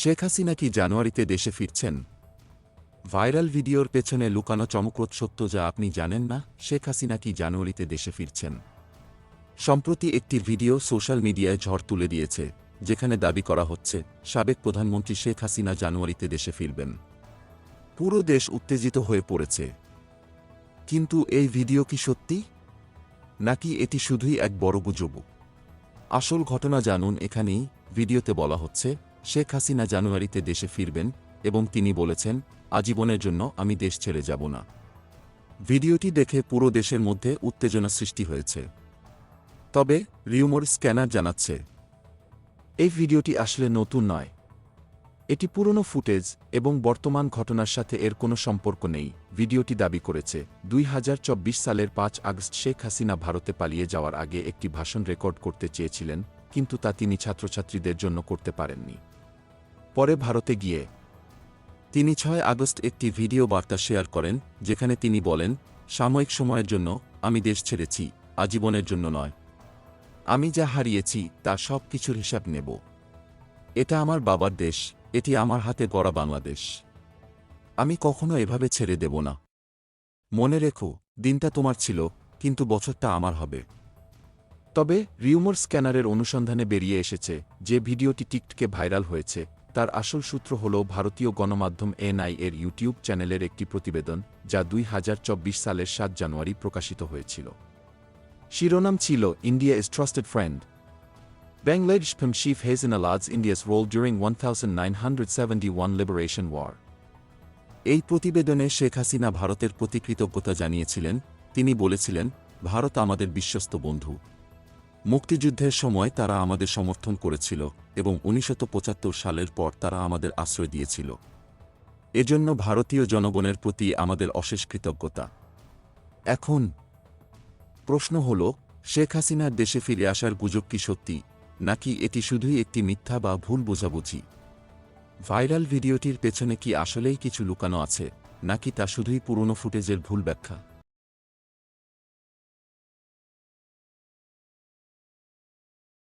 শেখ হাসিনা কি জানুয়ারিতে দেশে ফিরছেন? ভাইরাল ভিডিওর পেছনে লুকানো চমকপ্রদ সত্য যা আপনি জানেন না, শেখ হাসিনা কি জানুয়ারিতে দেশে ফিরছেন? সম্প্রতি একটি ভিডিও সোশ্যাল মিডিয়ায় ঝড় তুলে দিয়েছে, যেখানে দাবি করা হচ্ছে, সাবেক প্রধানমন্ত্রী শেখ হাসিনা জানুয়ারিতে দেশে ফিরবেন। পুরো দেশ উত্তেজিত হয়ে পড়েছে। কিন্তু এই ভিডিও কি সত্যি? নাকি এটি শুধুই এক বড় গুজব? আসল ঘটনা জানুন এখানেই, ভিডিওতে বলা হচ্ছে শেখ হাসিনা জানুয়ারিতে দেশে ফিরবেন এবং তিনি বলেছেন, আজীবনের জন্য আমি দেশ ছেড়ে যাব না। ভিডিওটি দেখে পুরো দেশের মধ্যে উত্তেজনা সৃষ্টি হয়েছে। তবে রিউমোর স্ক্যানার জানাচ্ছে, এই ভিডিওটি আসলে নতুন নয়। এটি পুরনো ফুটেজ এবং বর্তমান ঘটনার সাথে এর কোনো সম্পর্ক নেই। ভিডিওটি দাবি করেছে, দুই হাজার চব্বিশ সালের পাঁচ আগস্ট শেখ হাসিনা ভারতে পালিয়ে যাওয়ার আগে একটি ভাষণ রেকর্ড করতে চেয়েছিলেন, কিন্তু তা তিনি ছাত্রছাত্রীদের জন্য করতে পারেননি। পরে ভারতে গিয়ে। তিনি ছয় আগস্ট একটি ভিডিও বার্তা শেয়ার করেন, যেখানে তিনি বলেন, সাময়িক সময়ের জন্য আমি দেশ ছেড়েছি, আজীবনের জন্য নয়। আমি যা হারিয়েছি, তা সব কিছুর হিসাব নেব। এটা আমার বাবার দেশ, এটি আমার হাতে গড়া বাংলাদেশ। আমি কখনো এভাবে ছেড়ে দেব না। মনে রেখো, দিনটা তোমার ছিল, কিন্তু বছরটা আমার হবে। তবে রিউমোর স্ক্যানারের অনুসন্ধানে বেরিয়ে এসেছে, যে ভিডিওটি টিকটকে ভাইরাল হয়েছে তার আসল সূত্র হল ভারতীয় গণমাধ্যম এনআই এর ইউটিউব চ্যানেলের একটি প্রতিবেদন, যা দুই হাজার চব্বিশ সালের সাত জানুয়ারি প্রকাশিত হয়েছিল। শিরোনাম ছিল India is trusted friend Bangladesh Pim Chief Hazen Alad's India's role during 1971 Liberation War. এই প্রতিবেদনে শেখ হাসিনা ভারতের প্রতি কৃতজ্ঞতা জানিয়েছিলেন। তিনি বলেছিলেন, ভারত আমাদের বিশ্বস্ত বন্ধু। মুক্তিযুদ্ধের সময় তারা আমাদের সমর্থন করেছিল এবং উনিশশো পঁচাত্তর সালের পর তারা আমাদের আশ্রয় দিয়েছিল। এজন্য ভারতীয় জনগণের প্রতি আমাদের অশেষ কৃতজ্ঞতা। এখন প্রশ্ন হল, শেখ হাসিনার দেশে ফিরে আসার গুজব কি সত্যি, নাকি এটি শুধুই একটি মিথ্যা বা ভুল বোঝাবুঝি? ভাইরাল ভিডিওটির পেছনে কি আসলেই কিছু লুকানো আছে, নাকি তা শুধুই পুরনো ফুটেজের ভুল ব্যাখ্যা?